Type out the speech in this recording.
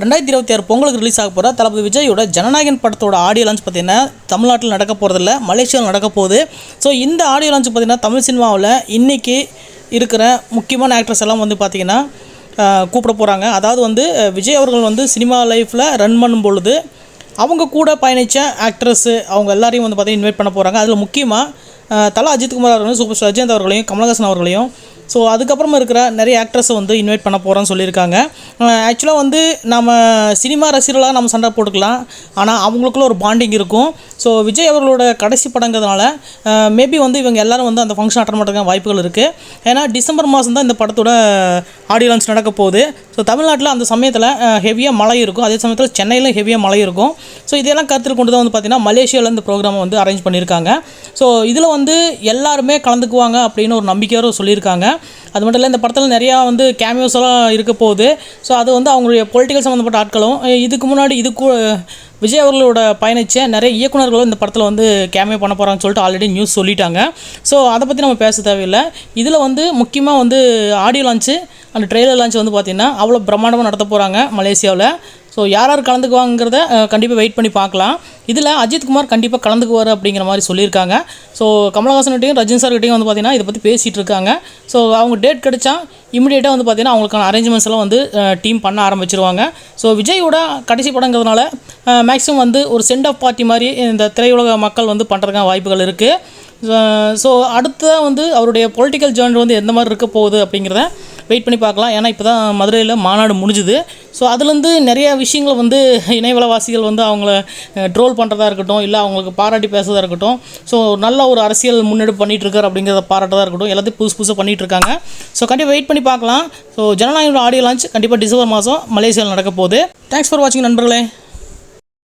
ரெண்டாயிரத்தி இருபத்தி ஆறு பொங்கலுக்கு ரிலீஸ் ஆக போகிற தளபதி விஜயோட ஜனநாயகன் படத்தோட ஆடியோ லான்ச் பார்த்தீங்கன்னா தமிழ்நாட்டில் நடக்க போகிறதில்ல மலேசியாவில் நடக்க போகுது. ஸோ இந்த ஆடியோ லான்ச் பார்த்தீங்கன்னா தமிழ் சினிமாவில் இன்றைக்கி இருக்கிற முக்கியமான ஆக்ட்ரஸ் எல்லாம் வந்து பார்த்திங்கன்னா கூப்பிட போகிறாங்க அதாவது வந்து விஜய் அவர்கள் வந்து சினிமா லைஃப்பில் ரன் பண்ணும் பொழுது அவங்க கூட பயணித்த ஆக்ட்ரஸ்ஸு அவங்க எல்லாரையும் வந்து பார்த்திங்கன்னா இன்வைட் பண்ண போகிறாங்க அதில் முக்கியமாக தலா அஜித்குமார் அவர்களையும் சூப்பர் ஸ்டார் அஜித் அவர்களையும் கமலஹாசன் அவர்களையும். ஸோ அதுக்கப்புறமா இருக்கிற நிறைய ஆக்ட்ரஸை வந்து இன்வைட் பண்ண போகிறோன்னு சொல்லியிருக்காங்க. ஆக்சுவலாக வந்து நம்ம சினிமா ரசிகர்களாக நம்ம சண்டை போட்டுக்கலாம். ஆனால் அவங்களுக்குள்ள ஒரு பாண்டிங் இருக்கும். ஸோ விஜய் அவர்களோட கடைசி படங்கிறதுனால மேபி வந்து இவங்க எல்லாரும் வந்து அந்த ஃபங்க்ஷன் அட்டன் பண்ணுறதுக்கு வாய்ப்புகள் இருக்குது ஏன்னா டிசம்பர் மாதம் தான் இந்த படத்தோட ஆடியோ லான்ச் நடக்க போகுது. ஸோ தமிழ்நாட்டில் அந்த சமயத்தில் ஹெவியாக மழை இருக்கும். அதே சமயத்தில் சென்னையிலும் ஹெவியாக மழை இருக்கும். ஸோ இதெல்லாம் கருத்தில் கொண்டு தான் வந்து பார்த்திங்கன்னா மலேசியாவில் இந்த ப்ரோக்ராமை வந்து அரேஞ்ச் பண்ணியிருக்காங்க. ஸோ இதில் வந்து எல்லாருமே கலந்துக்குவாங்க அப்படின்னு ஒரு நம்பிக்கையோடு சொல்லியிருக்காங்க. அது மட்டும் இல்லை இந்த படத்தில் நிறையா வந்து கேமியோஸ் எல்லாம் இருக்க போகுது. ஸோ அது வந்து அவங்களுடைய பொலிட்டிக்கல் சம்மந்தப்பட்ட ஆட்களும் இதுக்கு முன்னாடி இதுக்கு விஜய் அவர்களோட பயணிச்ச நிறைய இயக்குநர்களும் இந்த படத்தில் வந்து கேமியோ பண்ண போகிறாங்கன்னு சொல்லிட்டு ஆல்ரெடி நியூஸ் சொல்லிட்டாங்க. ஸோ அதை பற்றி நம்ம பேச தேவையில்லை. இதில் வந்து முக்கியமாக வந்து ஆடியோ லான்ச்சு அந்த ட்ரெய்லர் லான்ச் வந்து பார்த்திங்கன்னா அவ்வளோ பிரம்மாண்டமாக நடத்த போகிறாங்க மலேசியாவில். ஸோ யார் யார் கலந்துக்குவாங்கிறத கண்டிப்பாக வெயிட் பண்ணி பார்க்கலாம். இதில் அஜித்குமார் கண்டிப்பாக கலந்துக்குவார் அப்படிங்கிற மாதிரி சொல்லியிருக்காங்க. ஸோ கமலஹாசன்கிட்டையும் ரஜினி சார்கிட்டையும் வந்து பார்த்திங்கன்னா இதை பற்றி பேசிகிட்டு இருக்காங்க ஸோ அவங்க டேட் கிடச்சா இமிடியேட்டாக வந்து பார்த்திங்கன்னா அவங்களுக்கான அரேஞ்ச்மெண்ட்ஸ் எல்லாம் வந்து டீம் பண்ண ஆரம்பிச்சிருவாங்க. ஸோ விஜயோட கடைசி படங்கிறதுனால மேக்ஸிமம் வந்து ஒரு சென்ட் ஆஃப் பார்ட்டி மாதிரி இந்த திரையுலக மக்கள் வந்து பண்ணுறதுக்கான வாய்ப்புகள் இருக்குது ஸோ அடுத்ததாக வந்து அவருடைய பொலிட்டிக்கல் ஜேர்னல் வந்து எந்த மாதிரி இருக்க போகுது அப்படிங்கிறத வெயிட் பண்ணி பார்க்கலாம். ஏன்னா இப்போ தான் மதுரையில் மாநாடு முடிஞ்சுது. ஸோ அதுலேருந்து நிறைய விஷயங்கள் வந்து இணையவளவாசிகள் வந்து அவங்கள ட்ரோல் பண்ணுறதா இருக்கட்டும் இல்லை அவங்களுக்கு பாராட்டி பேசுறதா இருக்கட்டும். ஸோ நல்ல ஒரு அரசியல் முன்னெடுப்பு பண்ணிகிட்டு இருக்கார் அப்படிங்கிறத பாராட்டதாக இருக்கட்டும். எல்லாத்தையும் புதுசு புதுசாக பண்ணிகிட்டு இருக்காங்க ஸோ கண்டிப்பாக வெயிட் பண்ணி பார்க்கலாம். ஸோ ஜனநாயகோட ஆடியோ லான்ச் கண்டிப்பாக டிசம்பர் மாதம் மலேசியாவில் நடக்க போகுது. தேங்க்ஸ் ஃபார் வாட்சிங் நண்பர்களே.